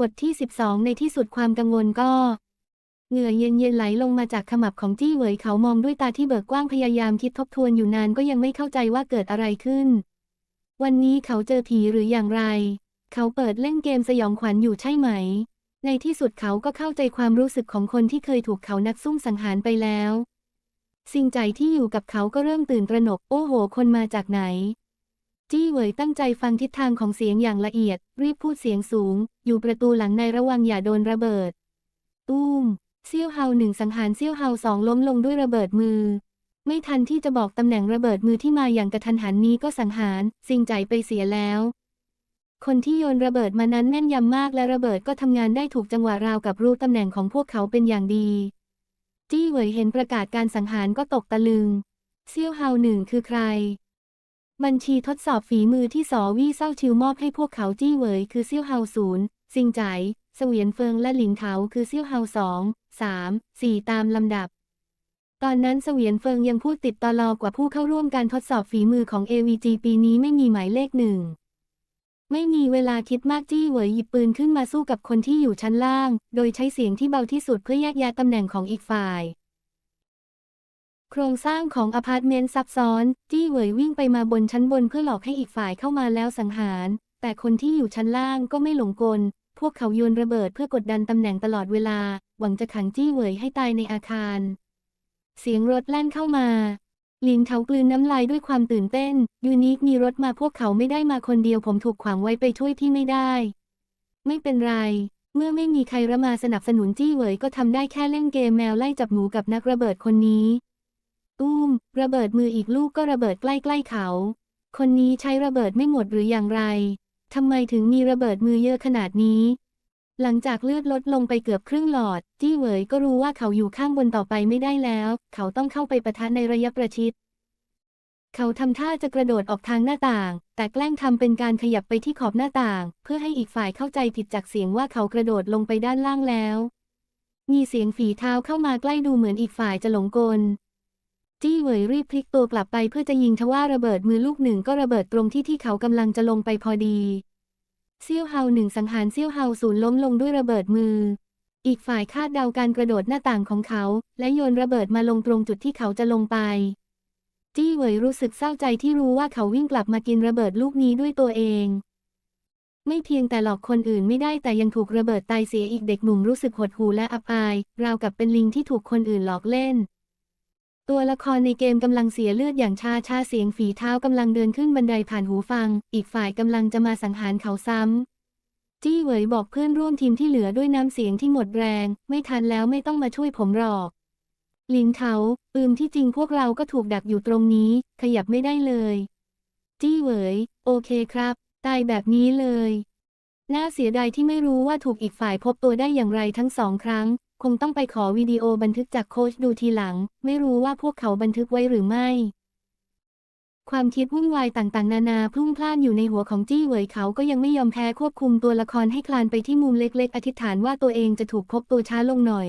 บทที่ 12 ในที่สุดความกังวลก็ เหงื่อเย็นๆไหลลงมาจากขมับของจี้เหวยเขามองด้วยตาที่เบิกกว้างพยายามคิดทบทวนอยู่นานก็ยังไม่เข้าใจว่าเกิดอะไรขึ้น วันนี้เขาเจอผีหรืออย่างไร เขาเปิดเล่นเกมสยองขวัญอยู่ใช่ไหม ในที่สุดเขาก็เข้าใจความรู้สึกของคนที่เคยถูกเขานักซุ่มสังหารไปแล้ว สิ่งใจที่อยู่กับเขาก็เริ่มตื่นตระหนก โอ้โห คนมาจากไหน จี้เหวยตั้งใจฟังทิศทางของเสียงอย่างละเอียด รีบพูดเสียงสูง อยู่ประตูหลังในระวังอย่าโดนระเบิด ตุ้มเซี่ยวเฮาหนึ่งสังหารเซี่ยวเฮาสองล้มลงด้วยระเบิดมือ ไม่ทันที่จะบอกตำแหน่งระเบิดมือที่มาอย่างกระทันหันนี้ก็สังหารสิงใจไปเสียแล้ว คนที่โยนระเบิดมานั้นแม่นยำมากและระเบิดก็ทำงานได้ถูกจังหวะราวกับรู้ตำแหน่งของพวกเขาเป็นอย่างดี จี้เหวยเห็นประกาศการสังหารก็ตกตะลึง เซี่ยวเฮาหนึ่งคือใคร บัญชีทดสอบฝีมือที่สอวี่เศร้าชิวมอบให้พวกเขาจี้เหวยคือเซี่ยวเฮาศูนย์ซิงใจายเสวียนเฟิงและหลินเถาคือเซี่ยวเฮาสองสามสี่ตามลำดับ ตอนนั้นเสวียนเฟิงยังพูดติดตลอกว่าผู้เข้าร่วมการทดสอบฝีมือของ AVG ปีนี้ไม่มีหมายเลขหนึ่งไม่มีเวลาคิดมากจี้เหวยหยิบปืนขึ้นมาสู้กับคนที่อยู่ชั้นล่าง โดยใช้เสียงที่เบาที่สุดเพื่อแยกแยะตำแหน่งของอีกฝ่าย โครงสร้างของอพาร์ตเมนต์ซับซ้อน จี้เหวยวิ่งไปมาบนชั้นบนเพื่อหลอกให้อีกฝ่ายเข้ามาแล้วสังหาร แต่คนที่อยู่ชั้นล่างก็ไม่หลงกล พวกเขาโยนระเบิดเพื่อกดดันตำแหน่งตลอดเวลา หวังจะขังจี้เหวยให้ตายในอาคาร เสียงรถแล่นเข้ามาลินเทากลืนน้ำลายด้วยความตื่นเต้น ยูนิคมีรถมาพวกเขาไม่ได้มาคนเดียวผมถูกขวางไว้ไปช่วยพี่ไม่ได้ ไม่เป็นไร เมื่อไม่มีใครระมาสนับสนุนจี้เหวยก็ทำได้แค่เล่นเกมแมวไล่จับหมูกับนักระเบิดคนนี้ ตุ้ม ระเบิดมืออีกลูกก็ระเบิดใกล้ๆเขา คนนี้ใช้ระเบิดไม่หมดหรืออย่างไร ทำไมถึงมีระเบิดมือเยอะขนาดนี้ หลังจากเลือดลดลงไปเกือบครึ่งหลอด จี้เหวยก็รู้ว่าเขาอยู่ข้างบนต่อไปไม่ได้แล้ว เขาต้องเข้าไปปะทะในระยะประชิด เขาทำท่าจะกระโดดออกทางหน้าต่าง แต่แกล้งทำเป็นการขยับไปที่ขอบหน้าต่าง เพื่อให้อีกฝ่ายเข้าใจผิดจากเสียงว่าเขากระโดดลงไปด้านล่างแล้วมีเสียงฝีเท้าเข้ามาใกล้ดูเหมือนอีกฝ่ายจะหลงกล จี้เหวยรีบพลิกตัวกลับไปเพื่อจะยิงทว่าระเบิดมือลูกหนึ่งก็ระเบิดตรงที่ที่เขากำลังจะลงไปพอดีเซี่ยวเฮาหนึ่งสังหารเซี่ยวเฮาศูนย์ล้มลงด้วยระเบิดมือ อีกฝ่ายคาดเดาการกระโดดหน้าต่างของเขา และโยนระเบิดมาลงตรงจุดที่เขาจะลงไป จี้เหวยรู้สึกเศร้าใจที่รู้ว่าเขาวิ่งกลับมากินระเบิดลูกนี้ด้วยตัวเอง ไม่เพียงแต่หลอกคนอื่นไม่ได้แต่ยังถูกระเบิดตายเสียอีกเด็กหนุ่มรู้สึกหดหู่และอับอาย ราวกับเป็นลิงที่ถูกคนอื่นหลอกเล่น ตัวละครในเกมกำลังเสียเลือดอย่างชาชาเสียงฝีเท้ากำลังเดินขึ้นบันไดผ่านหูฟัง อีกฝ่ายกำลังจะมาสังหารเขาซ้ำ จี้เหวยบอกเพื่อนร่วมทีมที่เหลือด้วยน้ำเสียงที่หมดแรง ไม่ทันแล้วไม่ต้องมาช่วยผมหรอก ลินเขาปืมที่จริงพวกเราก็ถูกดักอยู่ตรงนี้ ขยับไม่ได้เลย จี้เหวยโอเคครับ ตายแบบนี้เลย น่าเสียดายที่ไม่รู้ว่าถูกอีกฝ่ายพบตัวได้อย่างไรทั้งสองครั้ง คงต้องไปขอวิดีโอบันทึกจากโค้ชดูทีหลัง ไม่รู้ว่าพวกเขาบันทึกไว้หรือไม่ ความคิดวุ่นวายต่างๆ นานาพลุ่งพล่านอยู่ในหัวของจี้เหวยเขาก็ยังไม่ยอมแพ้ควบคุมตัวละครให้คลานไปที่มุมเล็ก ๆ อธิษฐานว่าตัวเองจะถูกพบตัวช้าลงหน่อย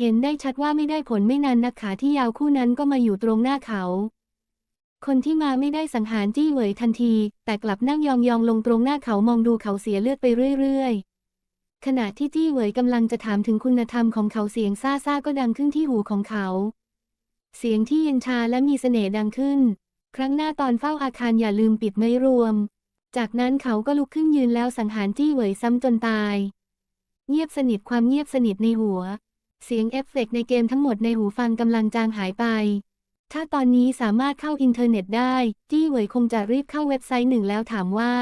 เห็นได้ชัดว่าไม่ได้ผลไม่นานนักขาที่ยาวคู่นั้นก็มาอยู่ตรงหน้าเขาคนที่มาไม่ได้สังหารจี้เหวยทันที แต่กลับนั่งยองๆลงตรงหน้าเขามองดูเขาเสียเลือดไปเรื่อยๆ ขณะที่จี้เหวยกำลังจะถามถึงคุณธรรมของเขาเสียงซ่าก็ดังขึ้นที่หูของเขา เสียงที่เย็นชาและมีเสน่ห์ดังขึ้น ครั้งหน้าตอนเฝ้าอาคารอย่าลืมปิดไม่รวม จากนั้นเขาก็ลุกขึ้นยืนแล้วสังหารจี้เหวยซ้ำจนตาย เงียบสนิทความเงียบสนิทในหัว เสียงเอฟเฟกต์ในเกมทั้งหมดในหูฟังกำลังจางหายไป ถ้าตอนนี้สามารถเข้าอินเทอร์เน็ตได้ จี้เหวยคงจะรีบเข้าเว็บไซต์หนึ่งแล้วถามว่า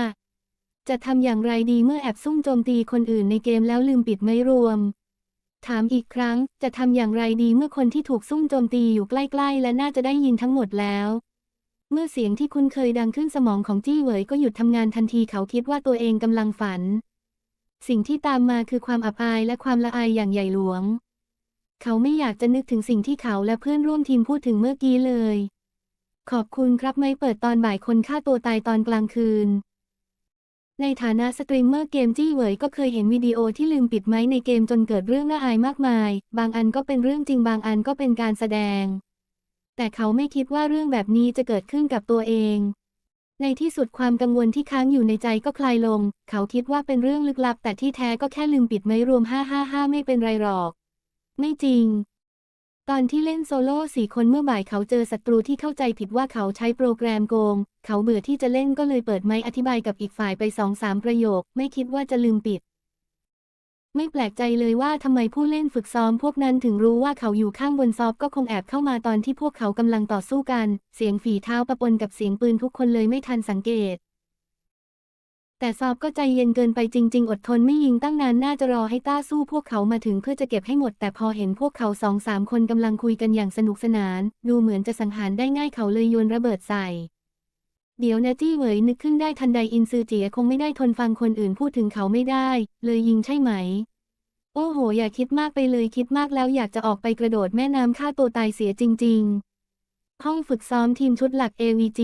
จะทำอย่างไรดีเมื่อแอบซุ่มโจมตีคนอื่นในเกมแล้วลืมปิดไม่รวม ถามอีกครั้ง จะทำอย่างไรดีเมื่อคนที่ถูกซุ่มโจมตีอยู่ใกล้ๆ และน่าจะได้ยินทั้งหมดแล้ว เมื่อเสียงที่คุ้นเคยดังขึ้นสมองของจี้เหวยก็หยุดทำงานทันทีเขาคิดว่าตัวเองกำลังฝัน สิ่งที่ตามมาคือความอับอายและความละอายอย่างใหญ่หลวง เขาไม่อยากจะนึกถึงสิ่งที่เขาและเพื่อนร่วมทีมพูดถึงเมื่อกี้เลย ขอบคุณครับไม่เปิดตอนบ่ายคนฆ่าตัวตายตอนกลางคืน ในฐานะสตรีมเมอร์เกมจี้เหวยก็เคยเห็นวิดีโอที่ลืมปิดไม้ในเกมจนเกิดเรื่องน่าอายมากมาย บางอันก็เป็นเรื่องจริงบางอันก็เป็นการแสดง แต่เขาไม่คิดว่าเรื่องแบบนี้จะเกิดขึ้นกับตัวเอง ในที่สุดความกังวลที่ค้างอยู่ในใจก็คลายลง เขาคิดว่าเป็นเรื่องลึกลับ แต่ที่แท้ก็แค่ลืมปิดไม้รวม 555 ไม่เป็นไรหรอก ไม่จริง ตอนที่เล่นโซโล่สี่คนเมื่อบ่ายเขาเจอศัตรูที่เข้าใจผิดว่าเขาใช้โปรแกรมโกง เขาเบื่อที่จะเล่นก็เลยเปิดไม้อธิบายกับอีกฝ่ายไปสองสามประโยค ไม่คิดว่าจะลืมปิด ไม่แปลกใจเลยว่าทำไมผู้เล่นฝึกซ้อมพวกนั้นถึงรู้ว่าเขาอยู่ข้างบนซอฟก็คงแอบเข้ามาตอนที่พวกเขากำลังต่อสู้กัน เสียงฝีเท้าปะปนกับเสียงปืนทุกคนเลยไม่ทันสังเกต แต่ซอบก็ใจเย็นเกินไปจริง ๆ อดทนไม่ยิงตั้งนานน่าจะรอให้ต้าสู้พวกเขามาถึงเพื่อจะเก็บให้หมด แต่พอเห็นพวกเขาสองสามคนกำลังคุยกันอย่างสนุกสนาน ดูเหมือนจะสังหารได้ง่ายเขาเลยโยนระเบิดใส่เดี๋ยวนะจี้เหวยนึกขึ้นได้ทันใดอินซือเจียคงไม่ได้ทนฟังคนอื่นพูดถึงเขาไม่ได้ เลยยิงใช่ไหม โอ้โห อย่าคิดมากไปเลยคิดมากแล้วอยากจะออกไปกระโดดแม่น้ำฆ่าตัวตายเสียจริง ๆ ห้องฝึกซ้อมทีมชุดหลัก AVG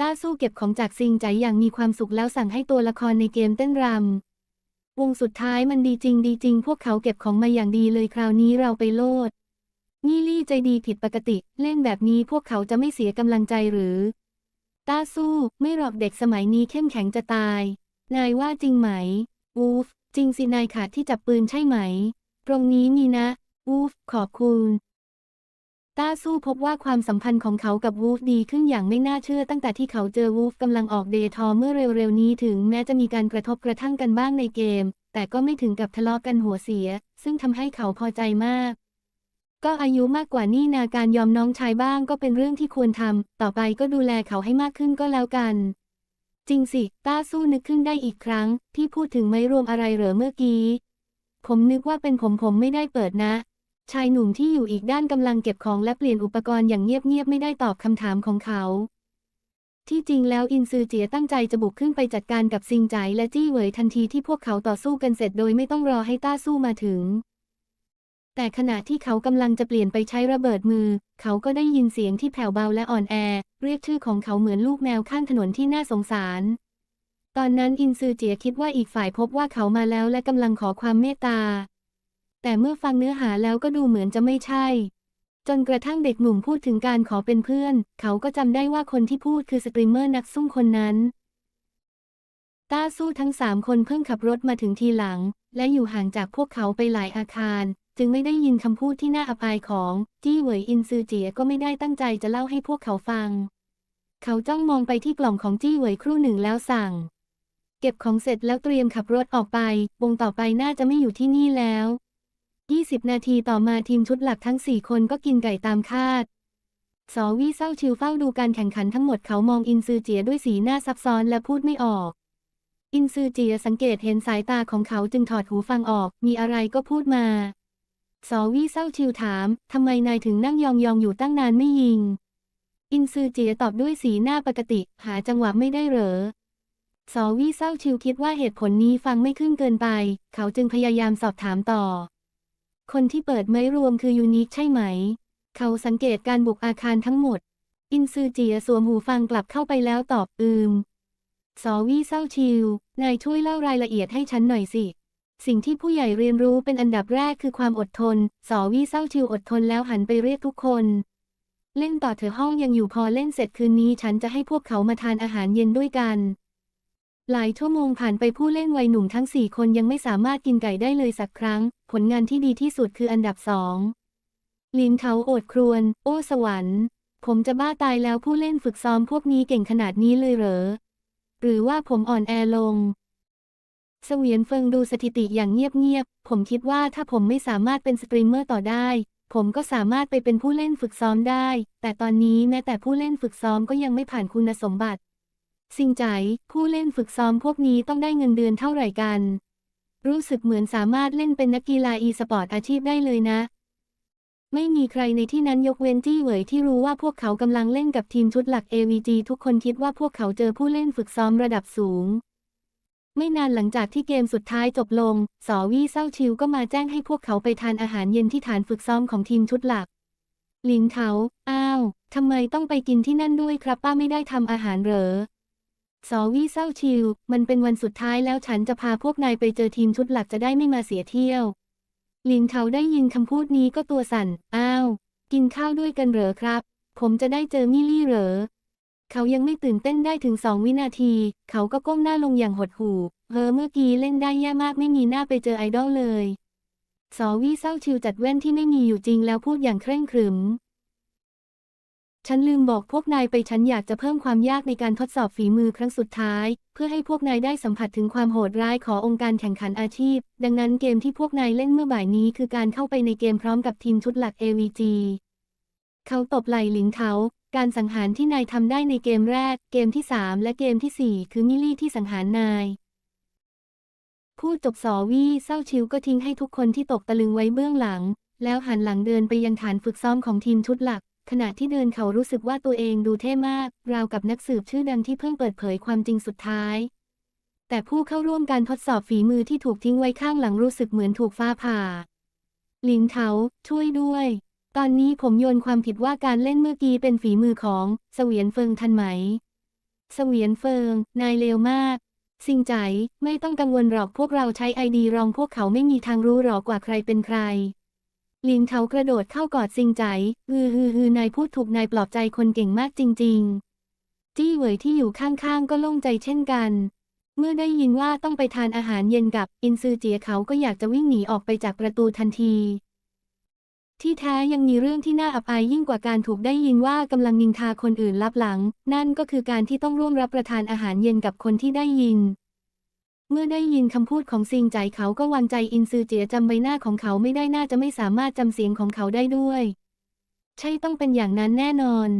ต้าสู้เก็บของจากซิงใจอย่างมีความสุขแล้วสั่งให้ตัวละครในเกมเต้นรำวงสุดท้ายมันดีจริงดีจริง พวกเขาเก็บของมาอย่างดีเลยคราวนี้เราไปโลดนี่ลี่ใจดีผิดปกติ เล่นแบบนี้พวกเขาจะไม่เสียกำลังใจหรือ ต้าสู้ไม่หรอกเด็กสมัยนี้เข้มแข็งจะตาย นายว่าจริงไหม วูฟ จริงสินายขาดที่จับปืนใช่ไหม ตรงนี้มีนะ วูฟ ขอบคุณ ต้าสู้พบว่าความสัมพันธ์ของเขากับวูฟดีขึ้นอย่างไม่น่าเชื่อตั้งแต่ที่เขาเจอวูฟกำลังออกเดทอเมื่อเร็วๆนี้ถึงแม้จะมีการกระทบกระทั่งกันบ้างในเกม แต่ก็ไม่ถึงกับทะเลาะกันหัวเสีย ซึ่งทำให้เขาพอใจมาก ก็อายุมากกว่านี่นาการยอมน้องชายบ้างก็เป็นเรื่องที่ควรทำต่อไปก็ดูแลเขาให้มากขึ้นก็แล้วกัน จริงสิ ต้าสู้นึกขึ้นได้อีกครั้ง ที่พูดถึงไม่รวมอะไรเหรอเมื่อกี้ ผมนึกว่าเป็นผมผมไม่ได้เปิดนะ ชายหนุ่มที่อยู่อีกด้านกำลังเก็บของและเปลี่ยนอุปกรณ์อย่างเงียบๆไม่ได้ตอบคำถามของเขา ที่จริงแล้วอินซือเจียตั้งใจจะบุกขึ้นไปจัดการกับซิงใจและจี้เหวยทันทีที่พวกเขาต่อสู้กันเสร็จโดยไม่ต้องรอให้ต้าสู้มาถึง แต่ขณะที่เขากำลังจะเปลี่ยนไปใช้ระเบิดมือ เขาก็ได้ยินเสียงที่แผ่วเบาและอ่อนแอ เรียกชื่อของเขาเหมือนลูกแมวข้างถนนที่น่าสงสารตอนนั้นอินซือเจียคิดว่าอีกฝ่ายพบว่าเขามาแล้วและกำลังขอความเมตตา แต่เมื่อฟังเนื้อหาแล้วก็ดูเหมือนจะไม่ใช่ จนกระทั่งเด็กหนุ่มพูดถึงการขอเป็นเพื่อน เขาก็จำได้ว่าคนที่พูดคือสตรีมเมอร์นักซุ่มคนนั้นต้าสู้ทั้งสามคนเพิ่งขับรถมาถึงทีหลัง และอยู่ห่างจากพวกเขาไปหลายอาคาร จึงไม่ได้ยินคำพูดที่น่าอับอายของจี้เหวยอินซือเจียก็ไม่ได้ตั้งใจจะเล่าให้พวกเขาฟัง เขาจ้องมองไปที่กล่องของจี้เหวยครู่หนึ่งแล้วสั่ง เก็บของเสร็จแล้วเตรียมขับรถออกไป วงต่อไปน่าจะไม่อยู่ที่นี่แล้ว 20 นาทีต่อมาทีมชุดหลักทั้ง 4 คนก็กินไก่ตามคาดสอวี่เศร้าชิวเฝ้าดูการแข่งขันทั้งหมดเขามองอินซือเจียด้วยสีหน้าซับซ้อนและพูดไม่ออก อินซือเจียสังเกตเห็นสายตาของเขาจึงถอดหูฟังออก มีอะไรก็พูดมาสอวี่เศร้าชิวถาม ทำไมนายถึงนั่งยองๆอยู่ตั้งนานไม่ยิง อินซือเจียตอบด้วยสีหน้าปกติ หาจังหวะไม่ได้เหรอสอวี่เศร้าชิวคิดว่าเหตุผลนี้ฟังไม่ขึ้นเกินไป เขาจึงพยายามสอบถามต่อ คนที่เปิดไม้รวมคือยูนิคใช่ไหม เขาสังเกตการบุกอาคารทั้งหมด อินซือเจียสวมหูฟังกลับเข้าไปแล้วตอบอืมสอวี่เศร้าชิว นายช่วยเล่ารายละเอียดให้ฉันหน่อยสิ สิ่งที่ผู้ใหญ่เรียนรู้เป็นอันดับแรกคือความอดทน สอวี่เศร้าชิวอดทนแล้วหันไปเรียกทุกคน เล่นต่อเถอะห้องยังอยู่พอเล่นเสร็จคืนนี้ฉันจะให้พวกเขามาทานอาหารเย็นด้วยกัน หลายชั่วโมงผ่านไปผู้เล่นวัยหนุ่มทั้งสี่คนยังไม่สามารถกินไก่ได้เลยสักครั้ง ผลงานที่ดีที่สุดคืออันดับสองลินเขาโอดครวญโอ้สวรรค์ผมจะบ้าตายแล้วผู้เล่นฝึกซ้อมพวกนี้เก่งขนาดนี้เลยเหรอ หรือว่าผมอ่อนแอลง เสวียนเฟิงดูสถิติอย่างเงียบๆ ผมคิดว่าถ้าผมไม่สามารถเป็นสตรีมเมอร์ต่อได้ ผมก็สามารถไปเป็นผู้เล่นฝึกซ้อมได้ แต่ตอนนี้แม้แต่ผู้เล่นฝึกซ้อมก็ยังไม่ผ่านคุณสมบัติ สิงใจ ผู้เล่นฝึกซ้อมพวกนี้ต้องได้เงินเดือนเท่าไหร่กัน รู้สึกเหมือนสามารถเล่นเป็นนักกีฬาอีสปอร์ตอาชีพได้เลยนะ ไม่มีใครในที่นั้นยกเว้นจี้เหวยที่รู้ว่าพวกเขากำลังเล่นกับทีมชุดหลัก AVG ทุกคนคิดว่าพวกเขาเจอผู้เล่นฝึกซ้อมระดับสูง ไม่นานหลังจากที่เกมสุดท้ายจบลง สอวี่เศร้าชิวก็มาแจ้งให้พวกเขาไปทานอาหารเย็นที่ฐานฝึกซ้อมของทีมชุดหลักลินเขา อ้าว ทำไมต้องไปกินที่นั่นด้วยครับป้าไม่ได้ทำอาหารเหรอ สอวี่เศร้าชิว มันเป็นวันสุดท้ายแล้วฉันจะพาพวกนายไปเจอทีมชุดหลักจะได้ไม่มาเสียเที่ยว ลินเขาได้ยินคำพูดนี้ก็ตัวสั่น อ้าว กินข้าวด้วยกันเหรอครับ ผมจะได้เจอมิลี่เหรอ เขายังไม่ตื่นเต้นได้ถึงสองวินาที เขาก็ก้มหน้าลงอย่างหดหู่เฮอเมื่อกี้เล่นได้แย่มากไม่มีหน้าไปเจอไอดอลเลยสอวี่เศร้าชิวจัดแว่นที่ไม่มีอยู่จริงแล้วพูดอย่างเคร่งขรึม ฉันลืมบอกพวกนายไปฉันอยากจะเพิ่มความยากในการทดสอบฝีมือครั้งสุดท้าย เพื่อให้พวกนายได้สัมผัสถึงความโหดร้ายขององค์การแข่งขันอาชีพ ดังนั้นเกมที่พวกนายเล่นเมื่อบ่ายนี้คือการเข้าไปในเกมพร้อมกับทีมชุดหลัก AVG เขาตบไหล่หลิงเทาการสังหารที่นายทำได้ในเกมแรก เกมที่ 3 และเกมทีสี่4 คือมิลลี่ที่สังหารนายพูดจบสอวี่เศร้าชิวก็ทิ้งให้ทุกคนที่ตกตะลึงไว้เบื้องหลัง แล้วหันหลังเดินไปยังฐานฝึกซ้อมของทีมชุดหลัก ขณะที่เดินเขารู้สึกว่าตัวเองดูเท่มาก ราวกับนักสืบชื่อดังที่เพิ่งเปิดเผยความจริงสุดท้าย แต่ผู้เข้าร่วมการทดสอบฝีมือที่ถูกทิ้งไว้ข้างหลังรู้สึกเหมือนถูกฟ้าผ่า หลิงเถาช่วยด้วย ตอนนี้ผมโยนความผิดว่าการเล่นเมื่อกี้เป็นฝีมือของเสวียนเฟิงทันไหม เสวียนเฟิง นายเลวมากสิงใจไม่ต้องกังวลหรอกพวกเราใช้ไอดีรองพวกเขาไม่มีทางรู้หรอกว่าใครเป็นใคร ลิงเถากระโดดเข้ากอดซิงใจฮือฮือฮือนายพูดถูกนายปลอบใจคนเก่งมากจริง ๆ จี้เหวยที่อยู่ข้างๆ ก็โล่งใจเช่นกัน เมื่อได้ยินว่าต้องไปทานอาหารเย็นกับอินซือเจียเขาก็อยากจะวิ่งหนีออกไปจากประตูทันที ที่แท้ยังมีเรื่องที่น่าอับอายยิ่งกว่าการถูกได้ยินว่ากำลังนินทาคนอื่นลับหลัง นั่นก็คือการที่ต้องร่วมรับประทานอาหารเย็นกับคนที่ได้ยิน เมื่อได้ยินคำพูดของซิงใจเขาก็วางใจอินซือเจียจำใบหน้าของเขาไม่ได้น่าจะไม่สามารถจำเสียงของเขาได้ด้วย ใช่ต้องเป็นอย่างนั้นแน่นอน